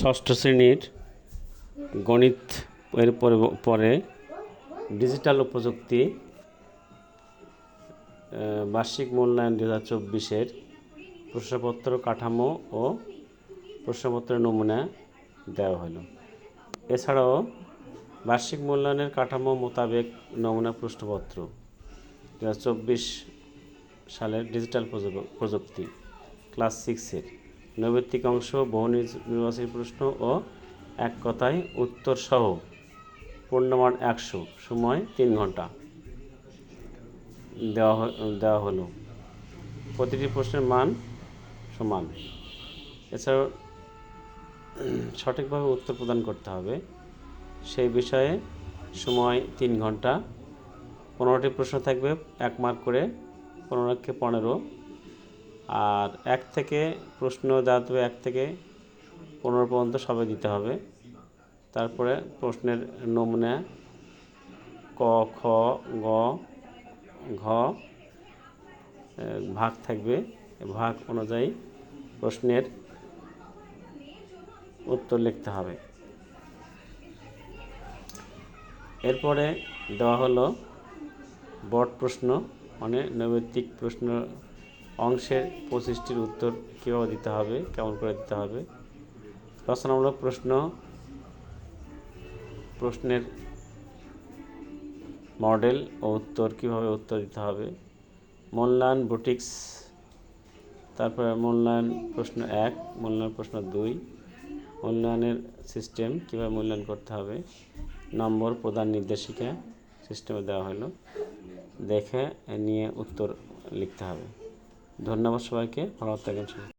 ষষ্ঠ শ্রেণির গণিত এর পরে ডিজিটাল প্রযুক্তি বার্ষিক মূল্যায়ন দু হাজার চব্বিশের প্রশ্নপত্র, কাঠামো ও প্রশ্নপত্রের নমুনা দেওয়া হলো। এছাড়াও বার্ষিক মূল্যায়নের কাঠামো মোতাবেক নমুনা প্রশ্নপত্র দু হাজার চব্বিশ সালের ডিজিটাল প্রযুক্তি, ক্লাস সিক্সের। নৈবেত্তিক অংশ বহু নির্বাচনী প্রশ্ন ও এক কথায় উত্তর সহ পূর্ণমান একশো, সময় তিন ঘণ্টা। দেওয়া দেওয়া হলো। প্রতিটি প্রশ্নের মান সমান। এছাড়াও সঠিকভাবে উত্তর প্রদান করতে হবে। সেই বিষয়ে সময় তিন ঘণ্টা। পনেরোটি প্রশ্ন থাকবে, এক মার্ক করে পনেরোকে পনেরো আর এক থেকে প্রশ্ন দেওয়া এক থেকে পনেরো পর্যন্ত সবাই দিতে হবে। তারপরে প্রশ্নের নমুনা ক, খ, গ, ঘ ভাগ থাকবে। ভাগ অনুযায়ী প্রশ্নের উত্তর লিখতে হবে। এরপরে দেওয়া হলো বট প্রশ্ন মানে নৈবেত্তিক প্রশ্ন অংশের পঁচিশটির উত্তর কীভাবে দিতে হবে, কেমন করে দিতে হবে? রচনামূলক প্রশ্ন। প্রশ্নের মডেল ও উত্তর কীভাবে উত্তর দিতে হবে? মূল্যায়ন বুটিক্স। তারপরে মূল্যায়ন প্রশ্ন এক, মূল্যায়ন প্রশ্ন দুই। মূল্যায়নের সিস্টেম কীভাবে মূল্যায়ন করতে হবে? নম্বর প্রদান নির্দেশিকা সিস্টেমে দেওয়া হলো। দেখে নিয়ে উত্তর লিখতে হবে। ধন্যবাদ সবাইকে ভালো সুস্থ থাকবেন।